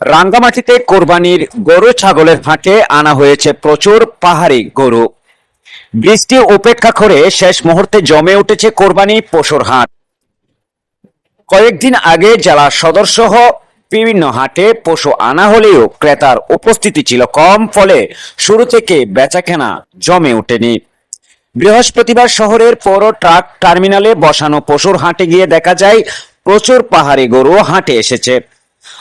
রাঙ্গামাটিতে কোরবানির গরু ছাগলের হাটে আনা হয়েছে প্রচুর পাহাড়ি গরু। বৃষ্টি উপেক্ষা করে শেষ মুহূর্তে জমে উঠেছে কোরবানি পশুর হাট। কয়েকদিন আগে জেলা সদর সহ বিভিন্ন হাটে পশু আনা হলেও ক্রেতার উপস্থিতি ছিল কম, ফলে শুরু থেকে বেচাকেনা জমে ওঠেনি। বৃহস্পতিবার শহরের পৌর ট্রাক টার্মিনালে বসানো পশুর হাটে গিয়ে দেখা যায়, প্রচুর পাহাড়ি গরু হাটে এসেছে।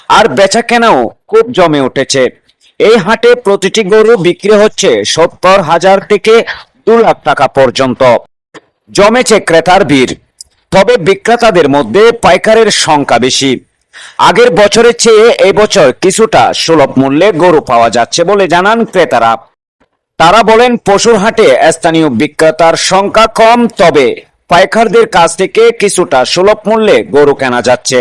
আর বেচা কেনাও খুব জমে উঠেছে। এই হাটে প্রতিটি গরু বিক্রি হচ্ছে সত্তর হাজার থেকে দু লাখ টাকা পর্যন্ত। জমেছে ক্রেতার ভিড়। তবে বিক্রেতাদের মধ্যে পাইকারের সংখ্যা বেশি। আগের বছরের চেয়ে এই বছর কিছুটা সুলভ মূল্যে গরু পাওয়া যাচ্ছে বলে জানান ক্রেতারা। তারা বলেন, পশুর হাটে স্থানীয় বিক্রেতার সংখ্যা কম, তবে পাইকারদের কাছ থেকে কিছুটা সুলভ মূল্যে গরু কেনা যাচ্ছে।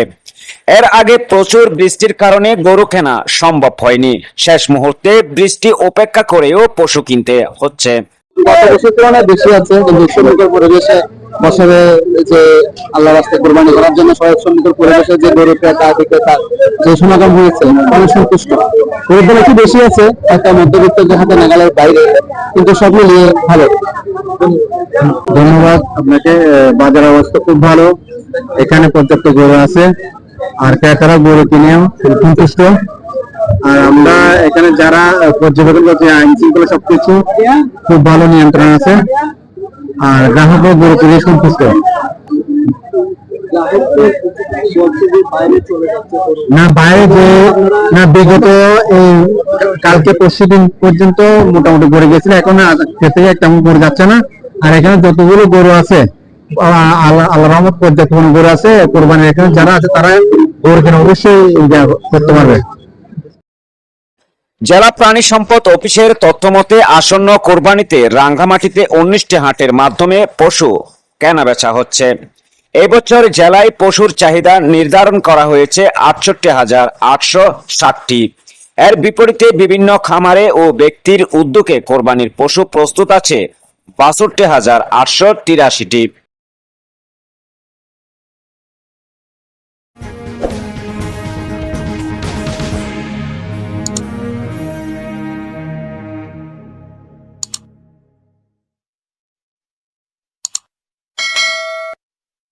এর আগে প্রচুর বৃষ্টির কারণে গরু কেনা সম্ভব হয়নি। শেষ মুহূর্তে বৃষ্টি উপেক্ষা করেও পশু কিনতে হচ্ছে। বেশি আছে কিন্তু শ্রমিকের পরিবেশে বছরে যে আল্লাহ রাস্তায় কোরবানি করার জন্য সবাই শ্রমিকের পরিবেশে যে গরু ক্রেতা বিক্রেতা যে সমাগম হয়েছে অনেক সন্তুষ্ট। একটু বেশি আছে একটা মধ্যবিত্ত যে হাতে নাগালের বাইরে কিন্তু সব মিলিয়ে ভালো। ধন্যবাদ আপনাকে বাজার অবস্থা খুব ভালো। এখানে পর্যাপ্ত গরু আছে। আর ক্রেতারা গরু কিনেও সন্তুষ্ট। আর আমরা এখানে যারা পর্যবেক্ষণ করছি আইন শৃঙ্খলা সবকিছু, খুব ভালো নিয়ন্ত্রণ আছে। আর গ্রাহকও গরু কিনে সন্তুষ্ট। না, বাইরে যে, না, বিগত এই কালকে পরশু দিন পর্যন্ত মোটামুটি গড়ে গেছিল, এখন খেতে তেমন গড়ে যাচ্ছে না। আর এখানে যতগুলো গরু আছে আল্লাহ রহমত পর্যাপ্ত কোনো গরু আছে, কোরবানির এখানে যারা আছে তারা গরু কিনে অবশ্যই করতে পারবে। জেলা প্রাণী সম্পদ অফিসের তথ্য মতে আসন্ন কোরবানিতে রাঙ্গামাটিতে উনিশটি হাটের মাধ্যমে পশু কেনা বেচা হচ্ছে। এবছর জেলায় পশুর চাহিদা নির্ধারণ করা হয়েছে আটষট্টি হাজার আটশো ষাটটি। এর বিপরীতে বিভিন্ন খামারে ও ব্যক্তির উদ্যোগে কোরবানির পশু প্রস্তুত আছে বাষট্টি হাজার আটশো তিরাশিটি।